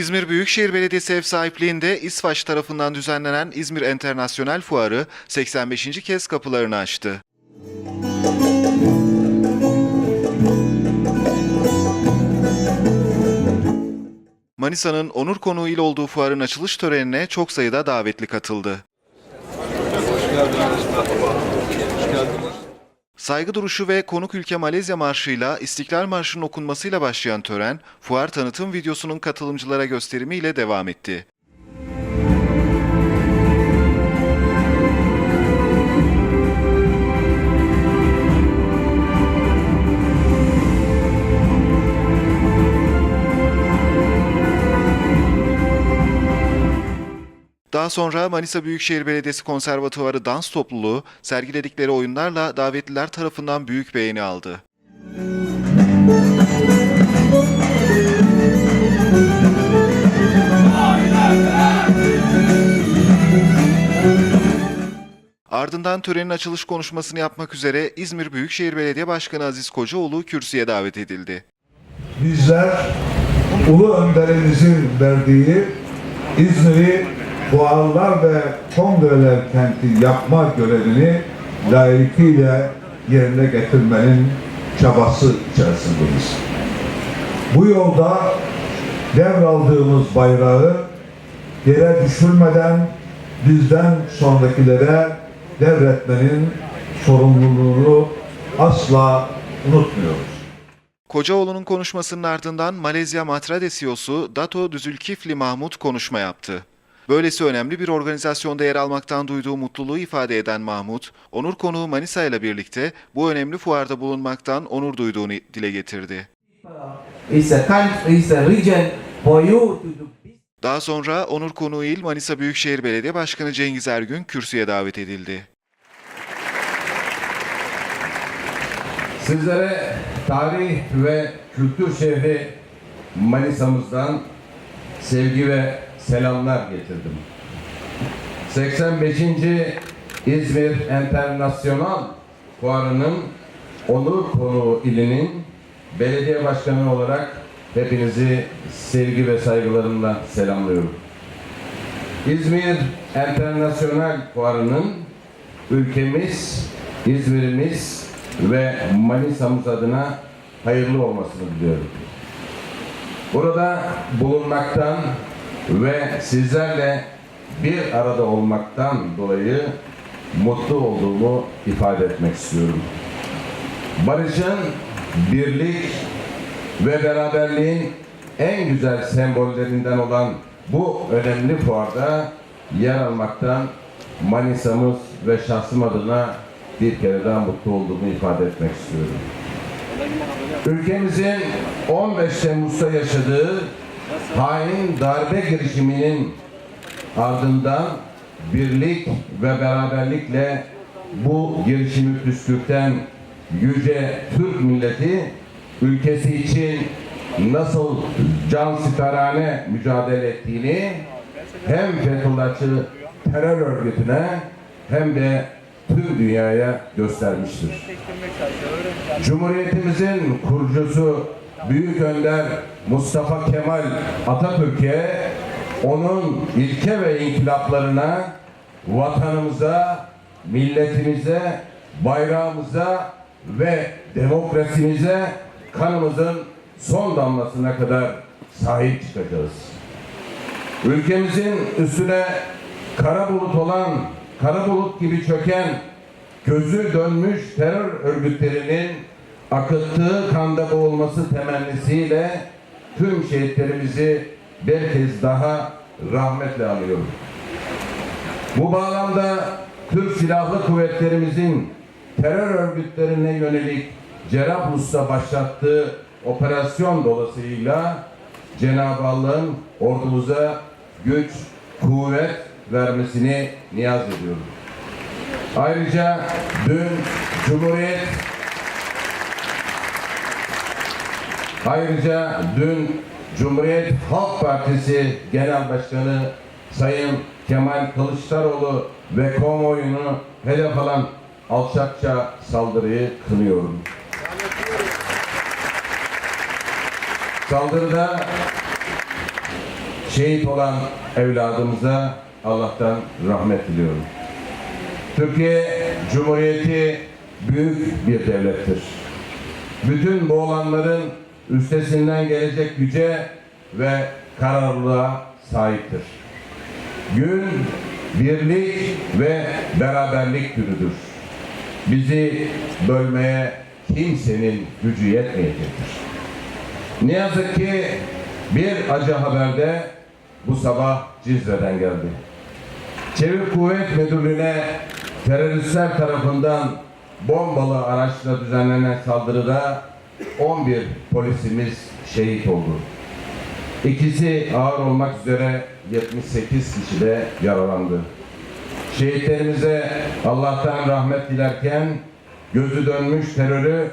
İzmir Büyükşehir Belediyesi ev sahipliğinde İSVAŞ tarafından düzenlenen İzmir Enternasyonel Fuarı 85. kez kapılarını açtı. Manisa'nın onur konuğu il olduğu fuarın açılış törenine çok sayıda davetli katıldı. Saygı duruşu ve konuk ülke Malezya Marşı'yla İstiklal Marşı'nın okunmasıyla başlayan tören, fuar tanıtım videosunun katılımcılara gösterimiyle devam etti. Daha sonra Manisa Büyükşehir Belediyesi Konservatuvarı Dans Topluluğu sergiledikleri oyunlarla davetliler tarafından büyük beğeni aldı. Ardından törenin açılış konuşmasını yapmak üzere İzmir Büyükşehir Belediye Başkanı Aziz Kocaoğlu kürsüye davet edildi. bizler Ulu Önderimizin verdiği İzmir'i fuarlar ve kongreler kenti yapma görevini layıkıyla yerine getirmenin çabası içerisindeyiz. Bu yolda devraldığımız bayrağı yere düşürmeden bizden sonrakilere devretmenin sorumluluğunu asla unutmuyoruz. Kocaoğlu'nun konuşmasının ardından Malezya Matrade CEO'su Dato Düzülkifli Mahmut konuşma yaptı. Böylesi önemli bir organizasyonda yer almaktan duyduğu mutluluğu ifade eden Mahmut, onur konuğu Manisa ile birlikte bu önemli fuarda bulunmaktan onur duyduğunu dile getirdi. Daha sonra onur konuğu il Manisa Büyükşehir Belediye Başkanı Cengiz Ergün kürsüye davet edildi. Sizlere tarih ve kültür şehri Manisa'mızdan sevgi ve selamlar getirdim. 85. İzmir Enternasyonal Fuarı'nın onur konuğu ilinin belediye başkanı olarak hepinizi sevgi ve saygılarımla selamlıyorum. İzmir Enternasyonel Fuarı'nın ülkemiz, İzmir'imiz ve Manisa'mız adına hayırlı olmasını diliyorum. Burada bulunmaktan ve sizlerle bir arada olmaktan dolayı mutlu olduğumu ifade etmek istiyorum. Barışın, birlik ve beraberliğin en güzel sembollerinden olan bu önemli fuarda yer almaktan Manisa'mız ve şahsım adına bir kere daha mutlu olduğumu ifade etmek istiyorum. Ülkemizin 15 Temmuz'da yaşadığı hain darbe girişiminin ardından birlik ve beraberlikle bu girişimi püskürten yüce Türk milleti ülkesi için nasıl can siperhane mücadele ettiğini hem Fethullahçı terör örgütüne hem de tüm dünyaya göstermiştir. Cumhuriyetimizin kurucusu Büyük Önder Mustafa Kemal Atatürk'e onun ilke ve inkılaplarına vatanımıza, milletimize, bayrağımıza ve demokrasimize kanımızın son damlasına kadar sahip çıkacağız. Ülkemizin üstüne kara bulut olan, kara bulut gibi çöken, gözü dönmüş terör örgütlerinin akıttığı kanda boğulması temennisiyle tüm şehitlerimizi bir kez daha rahmetle anıyorum. Bu bağlamda Türk Silahlı Kuvvetlerimizin terör örgütlerine yönelik Cerablus'ta başlattığı operasyon dolayısıyla Cenab-ı Allah'ın ordumuza güç, kuvvet vermesini niyaz ediyorum. Ayrıca dün Cumhuriyet Ayrıca dün Cumhuriyet Halk Partisi Genel Başkanı Sayın Kemal Kılıçdaroğlu ve konvoyunu hedef alan alçakça saldırıyı kınıyorum. Saldırıda şehit olan evladımıza Allah'tan rahmet diliyorum. Türkiye Cumhuriyeti büyük bir devlettir. Bütün bu olanların üstesinden gelecek güce ve kararlılığa sahiptir. Gün birlik ve beraberlik günüdür. Bizi bölmeye kimsenin gücü yetmeyecektir. Ne yazık ki bir acı haber de bu sabah Cizre'den geldi. Çevik Kuvvet Müdürlüğü'ne teröristler tarafından bombalı araçla düzenlenen saldırıda 11 polisimiz şehit oldu. İkisi ağır olmak üzere 78 kişi de yaralandı. Şehitlerimize Allah'tan rahmet dilerken gözü dönmüş terörü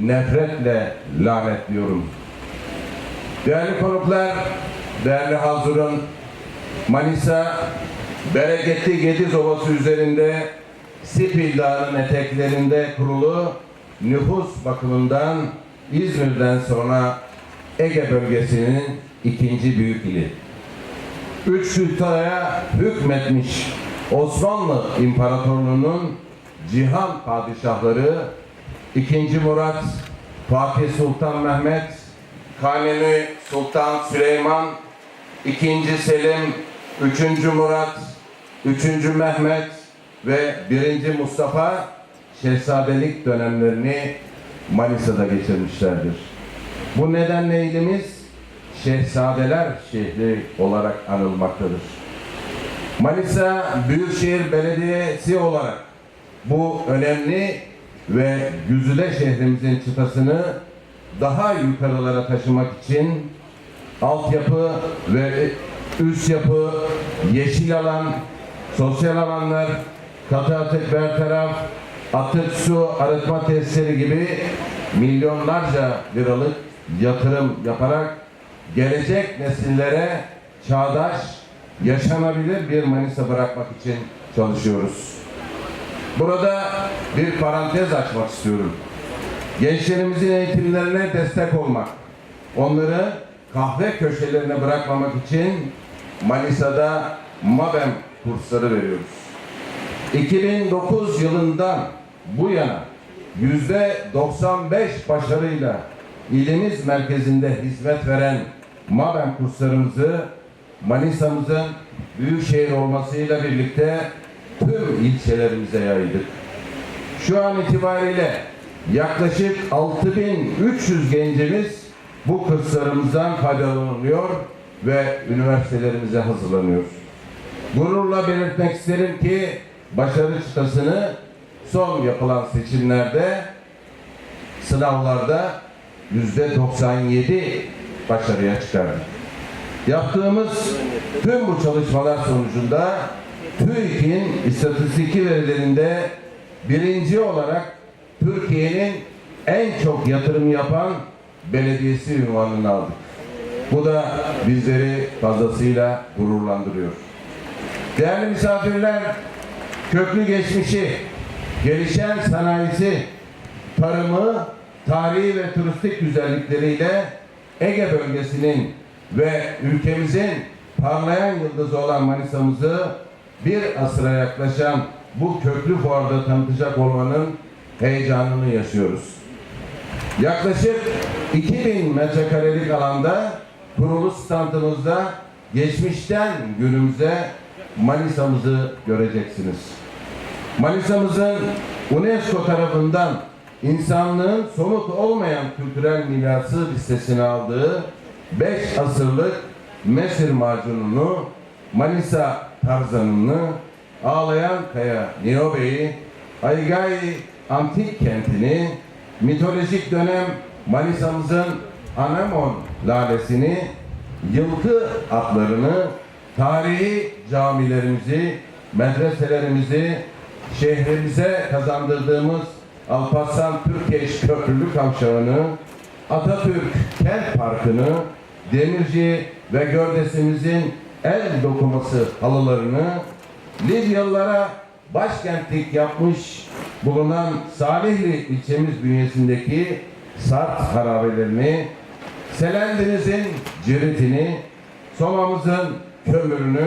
nefretle lanetliyorum. Değerli konuklar, değerli hazırın, Manisa, bereketli Gediz Ovası üzerinde Sipil Dağı'nın eteklerinde kurulu nüfus bakımından İzmir'den sonra Ege bölgesinin ikinci büyük ili. Üç sultaya hükmetmiş Osmanlı İmparatorluğu'nun cihan padişahları 2. Murat, Fatih Sultan Mehmet, Kanuni Sultan Süleyman, 2. Selim, 3. Murat, 3. Mehmet ve 1. Mustafa şehzadelik dönemlerini Manisa'da geçirmişlerdir. Bu nedenle ilimiz Şehzadeler şehri olarak anılmaktadır. Manisa Büyükşehir Belediyesi olarak bu önemli ve güzide şehrimizin çıtasını daha yukarılara taşımak için altyapı ve üst yapı, yeşil alan, sosyal alanlar, katı atık bertaraf, atık su arıtma tesisleri gibi milyonlarca liralık yatırım yaparak gelecek nesillere çağdaş, yaşanabilir bir Manisa bırakmak için çalışıyoruz. Burada bir parantez açmak istiyorum. Gençlerimizin eğitimlerine destek olmak, onları kahve köşelerine bırakmamak için Manisa'da MABEM kursları veriyoruz. 2009 yılından bu yana yüzde 95 başarıyla ilimiz merkezinde hizmet veren MABEM kurslarımızı Manisa'mızın büyükşehir olmasıyla birlikte tüm ilçelerimize yaydık. Şu an itibariyle yaklaşık 6300 gencimiz bu kurslarımızdan faydalanıyor ve üniversitelerimize hazırlanıyor. Gururla belirtmek isterim ki başarı çıtasını son yapılan seçimlerde sınavlarda yüzde 97 başarıya çıkardık. Yaptığımız tüm bu çalışmalar sonucunda TÜİK'in istatistiki verilerinde birinci olarak Türkiye'nin en çok yatırım yapan belediyesi ünvanını aldık. Bu da bizleri fazlasıyla gururlandırıyor. Değerli misafirler, köklü geçmişi, gelişen sanayisi, tarımı, tarihi ve turistik güzellikleriyle Ege bölgesinin ve ülkemizin parlayan yıldızı olan Manisa'mızı bir asıra yaklaşan bu köklü fuarda tanıtacak olmanın heyecanını yaşıyoruz. Yaklaşık 2000 metrekarelik alanda kurulu standımızda geçmişten günümüze Manisa'mızı göreceksiniz. Manisa'mızın UNESCO tarafından insanlığın somut olmayan kültürel mirası listesine aldığı 5 asırlık Mesir macununu, Manisa tarzanını, Ağlayan Kaya Niobe'yi, Aygay antik kentini, mitolojik dönem Manisa'mızın Anemon lalesini, yılkı atlarını, tarihi camilerimizi, medreselerimizi, şehrimize kazandırdığımız Alparslan Türkeş Köprülü Kavşağı'nı, Atatürk Kent Parkı'nı, Demirci ve Gördesimizin el dokuması halılarını, Lidyalılara başkentlik yapmış bulunan Salihli ilçemiz bünyesindeki Sart harabelerini, Selendeniz'in ciritini, Soma'mızın kömürünü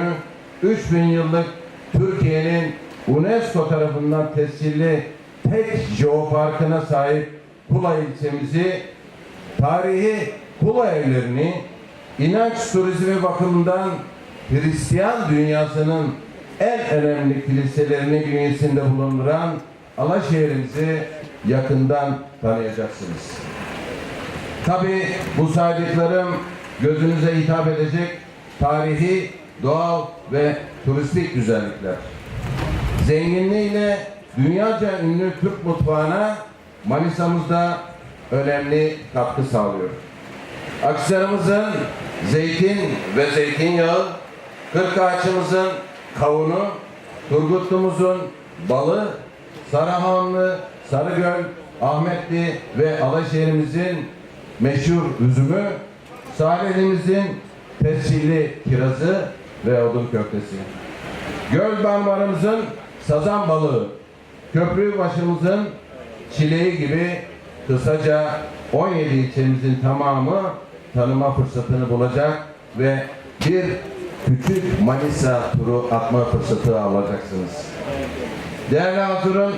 3000 yıllık Türkiye'nin UNESCO tarafından tescilli tek jeoparkına sahip Kula ilçemizi tarihi Kula evlerini inanç turizmi bakımından Hristiyan dünyasının en önemli kiliselerini bünyesinde bulunduran Alaşehir'imizi yakından tanıyacaksınız. Tabi bu saydıklarım gözünüze hitap edecek tarihi, doğal ve turistik güzellikler. Zenginliğiyle dünyaca ünlü Türk mutfağına Manisa'mızda önemli katkı sağlıyor. Akçarımızın zeytin ve zeytinyağı, Kırkağaç'ımızın kavunu, Turgutlu'muzun balı, Sarahanlı, Sarıgöl, Ahmetli ve Alaşehir'imizin meşhur üzümü, Salihli'mizin tescilli kirazı ve odun köftesi. Göl barmarımızın sazan balığı, köprü başımızın çileği gibi kısaca 17 ilçemizin tamamı tanıma fırsatını bulacak ve bir küçük Manisa turu atma fırsatı alacaksınız. Değerli Hazırın,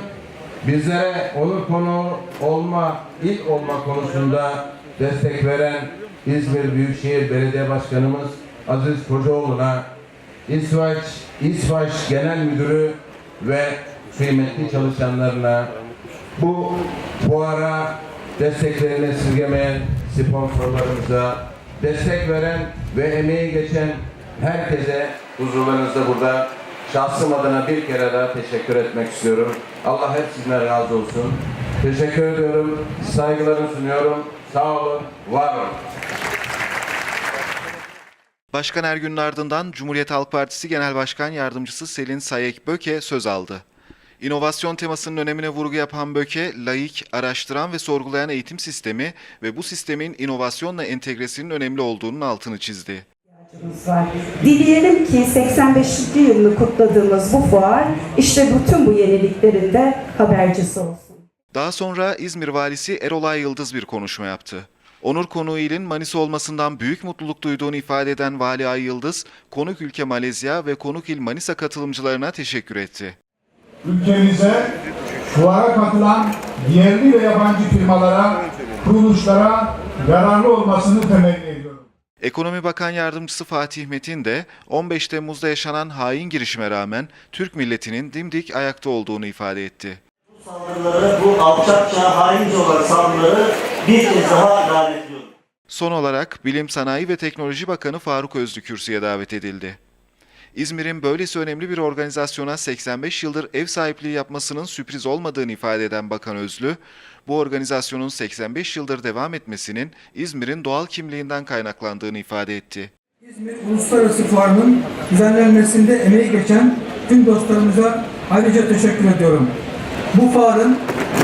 bizlere onur konu olma, il olma konusunda destek veren İzmir Büyükşehir Belediye Başkanımız Aziz Kocaoğlu'na, İsveç, İsveç Genel Müdürü ve kıymetli çalışanlarına, bu fuara desteklerini esirgemeyen sponsorlarımıza, destek veren ve emeği geçen herkese huzurlarınızda burada şahsım adına bir kere daha teşekkür etmek istiyorum. Allah hepsinden razı olsun. Teşekkür ediyorum. Saygılarımı sunuyorum. Sağ olun, var olun. Başkan Ergün'ün ardından Cumhuriyet Halk Partisi Genel Başkan Yardımcısı Selin Sayek Böke söz aldı. İnovasyon temasının önemine vurgu yapan Böke, laik, araştıran ve sorgulayan eğitim sistemi ve bu sistemin inovasyonla entegresinin önemli olduğunun altını çizdi. Dileyelim ki 85. yılını kutladığımız bu fuar işte bütün bu yeniliklerin de habercisi olsun. Daha sonra İzmir Valisi Erolay Yıldız bir konuşma yaptı. Onur konuğu ilin Manisa olmasından büyük mutluluk duyduğunu ifade eden Vali Ay Yıldız, konuk ülke Malezya ve konuk il Manisa katılımcılarına teşekkür etti. ülkemize fuara katılan yerli ve yabancı firmalara, kuruluşlara yararlı olmasını temenni ediyorum. Ekonomi Bakan Yardımcısı Fatih Metin de 15 Temmuz'da yaşanan hain girişime rağmen Türk milletinin dimdik ayakta olduğunu ifade etti. saldırıları, bu alçakça, haince olan saldırıları bir kez daha lanetliyorum. Son olarak Bilim Sanayi ve Teknoloji Bakanı Faruk Özlü kürsüye davet edildi. İzmir'in böylesi önemli bir organizasyona 85 yıldır ev sahipliği yapmasının sürpriz olmadığını ifade eden Bakan Özlü, bu organizasyonun 85 yıldır devam etmesinin İzmir'in doğal kimliğinden kaynaklandığını ifade etti. İzmir Uluslararası Fuarı'nın düzenlenmesinde emeği geçen tüm dostlarımıza ayrıca teşekkür ediyorum. Bu fuarın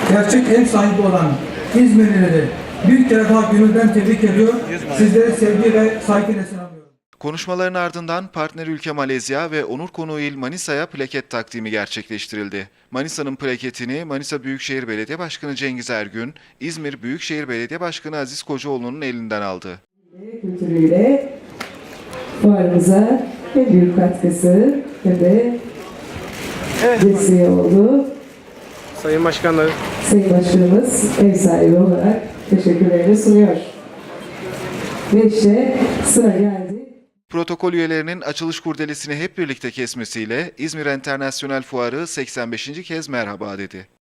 gerçek ev sahibi olan İzmirlileri bir kere daha gönülden tebrik ediyor. Sizleri sevgi ve saygıyla selamlıyorum. Konuşmaların ardından partner ülke Malezya ve onur konuğu il Manisa'ya plaket takdimi gerçekleştirildi. Manisa'nın plaketini Manisa Büyükşehir Belediye Başkanı Cengiz Ergün, İzmir Büyükşehir Belediye Başkanı Aziz Kocaoğlu'nun elinden aldı. kültürüyle fuarımıza hem büyük katkısı hem de desteği oldu. Sayın Başkanlar, Sayın Başkanımız ev sahibi olarak teşekkürlerini sunuyor. Ve işte sıra geldi. Protokol üyelerinin açılış kurdelesini hep birlikte kesmesiyle İzmir Enternasyonel Fuarı 85. kez merhaba dedi.